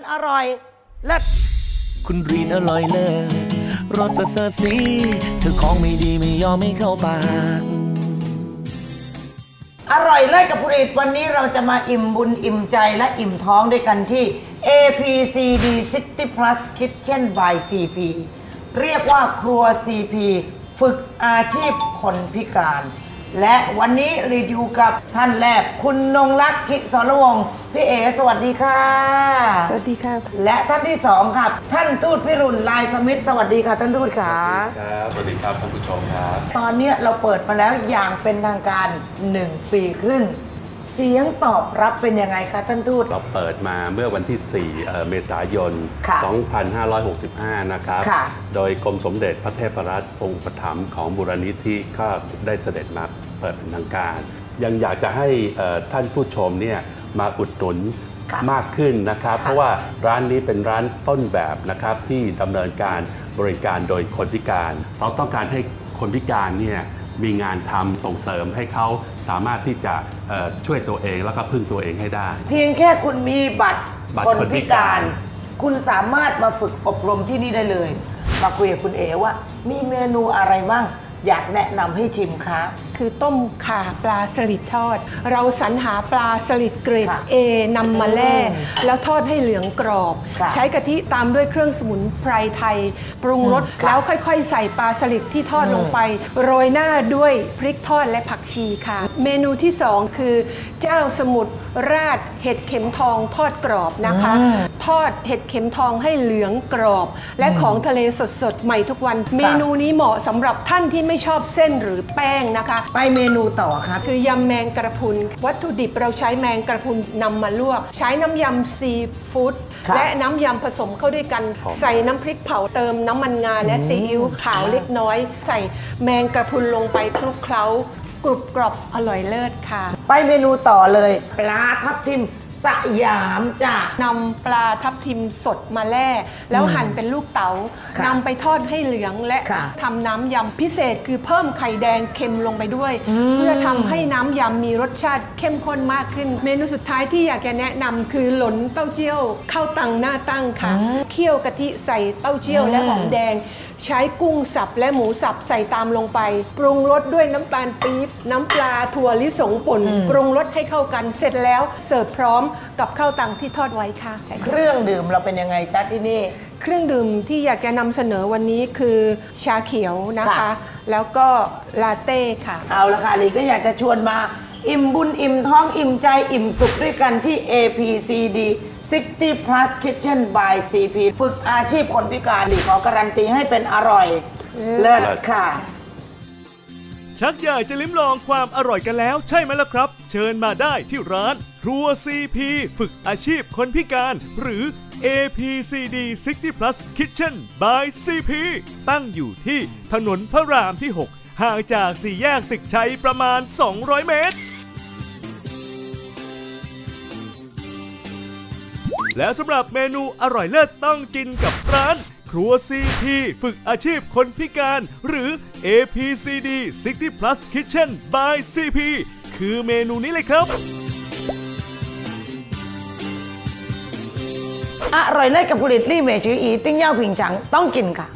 อร่อยเลิศคุณรีนอร่อยเลิศรสประเสริฐสีเธอของไม่ดีไม่ยอมไม่เข้าปาก อร่อยเลิศกับผลิตวันนี้เราจะมาอิ่มบุญอิ่มใจและอิ่มท้องด้วยกันที่ APCD 60 plus Kitchen by CP เรียกว่าครัว CP ฝึกอาชีพคนพิการ และวันนี้รีวิวกับท่านแรกคุณนงรักษ์กิสรวงศ์พี่เอสวัสดีค่ะ สวัสดีค่ะ และท่านที่สองครับ ท่านทูตพิรุณลายสมิทธสวัสดีค่ะ ท่านทูตค่ะ ครับสวัสดีครับท่านผู้ชมครับ ตอนเนี้ยเราเปิดมาแล้วอย่างเป็นทางการ 1 ปีครึ่ง เสียงตอบรับเป็นยังไงคะท่านทูต เราเปิดมาเมื่อวันที่ 4 เอ่อเมษายน ค่ะ2565 นะครับ ค่ะ โดยกรมสมเด็จพระเทพรัตน์องค์ประถมภ์ของบุรณิธิก็ได้เสด็จมาเปิดเป็นทางการ ยังอยากจะให้เอ่อท่านผู้ชมเนี่ยมาอุดหนุนค่ะมากขึ้นนะครับ เพราะว่าร้านนี้เป็นร้านต้นแบบนะครับที่ดำเนินการบริการโดยคนพิการ เราต้องการให้คนพิการเนี่ย มีงานทำส่งเสริมให้เขาสามารถที่จะเอ่อช่วยตัวเองแล้วก็พึ่งตัวเองให้ได้ เพียงแค่คุณมีบัตรบัตรคนคนพิพิกาการรคุณสามารถมาฝึกอบรมที่นี่ได้เลย มาคุยกับคุณเอว่า มีเมนูอะไรบ้างอยากแนะนำให้ชิมคะ คือต้มข่าปลาสลิดทอด เราสรรหาปลาสลิดเกรดค่ะ A นำมาแล่อืมแล้วทอดให้เหลืองกรอบ ค่ะใช้กะทิตามด้วยเครื่องสมุนไพรไทย ปรุงรสอืมค่ะแล้วค่อยๆ ใส่ปลาสลิดที่ทอดลงไป โรยหน้าด้วยพริกทอดและผักชีค่ะ เมนูที่2คือ เจ้าสมุทรราดเห็ดเข็มทองทอดกรอบนะคะทอดเห็ดเข็มทองให้เหลืองกรอบ และของทะเลสดๆ ใหม่ทุกวัน เมนูนี้เหมาะสำหรับท่านที่ไม่ชอบเส้นหรือแป้งนะคะไปเมนูต่อครับ คือยำแมงกระพรุน วัตถุดิบเราใช้แมงกระพรุนนำมาลวก ใช้น้ำยำซีฟู้ดครับ และน้ำยำผสมเข้าด้วยกันหอมใส่น้ำพริกเผาเติมน้ำมันงาและซีอิ๊วขาวเล็กน้อย ใส่แมงกระพรุนลงไปคลุกเคล้ากรุบกรอบอร่อยเลิศค่ะ ไปเมนูต่อเลย ปลาทับทิมสยามจ้ะ นำปลาทับทิมสดมาแล่แล้วหั่นเป็นลูกเต๋าค่ะนำไปทอดให้เหลืองและค่ะทำน้ำยำพิเศษคือเพิ่มไข่แดงเค็มลงไปด้วย เพื่อทำให้น้ำยำมีรสชาติเข้มข้นมากขึ้น เมนูสุดท้ายที่อยากจะแนะนำคือหลนเต้าเจี้ยวข้าวตังหน้าตั้งค่ะเคี่ยวกะทิใส่เต้าเจี้ยวและหอมแดง ใช้กุ้งสับและหมูสับใส่ตามลงไป ปรุงรสด้วยน้ำตาลปี๊บน้ำปลาถั่วลิสงป่นปรุงรสให้เข้ากันเสร็จแล้วเสิร์ฟพร้อมกับข้าวตังที่ทอดไว้ค่ะ เครื่องดื่มเราเป็นยังไงจ๊ะที่นี่ เครื่องดื่มที่อยากจะนำเสนอวันนี้คือชาเขียวนะคะ ค่ะ แล้วก็ลาเต้ค่ะ เอาละค่ะลีก็อยากจะชวนมา อิ่มบุญอิ่มท้องอิ่มใจอิ่มสุขด้วยกันที่ APCD 60 plus kitchen by CP ฝึกอาชีพคนพิการลีขอการันตีให้เป็นอร่อย เลิศค่ะ ชักอยากจะลิ้มลองความอร่อยกันแล้วใช่ไหมล่ะครับ เชิญมาได้ที่ร้าน ครัว CP ฝึกอาชีพคนพิการ หรือ APCD 60 plus Kitchen by CP ตั้งอยู่ที่ถนนพระรามที่ 6 ห่างจากสี่แยกตึกชัยประมาณ 200 เมตร แล้วสำหรับเมนูอร่อยเลิศต้องกินกับร้าน ครัว CP ฝึกอาชีพคนพิการ หรือ APCD 60 plus Kitchen by CP คือเมนูนี้เลยครับ อร่อยเลิศกับผลิตลี่เมจืออีติ้งเย่าผิงฉังต้องกินค่ะ